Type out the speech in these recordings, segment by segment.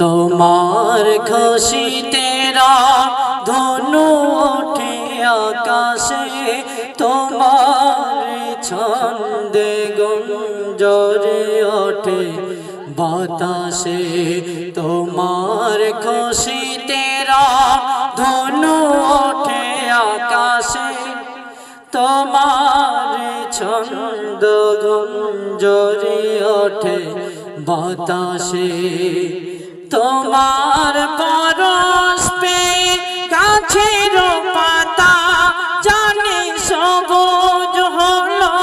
তোমার খুশি তেরা ধনু ওঠে আকাশে, তোমার ছন্দে গুঞ্জরে ওঠে বাতাসে। তোমার খুশি তেরা ধনু ওঠে আকাশে, তোমার ছন্দ গুঞ্জরি ওঠে বাতাসে। তোমার পরশ পে গাছের পাতা জানে সবুজ হলো।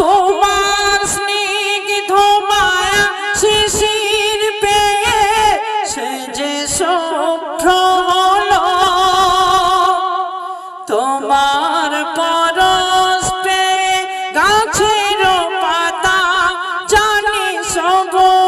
তোমার স্নিগ্ধ মায়া শিশির পেয়ে সে যে শুভ্র হলো। তোমার পরশ পে গাছের পাতা জানি সবুজ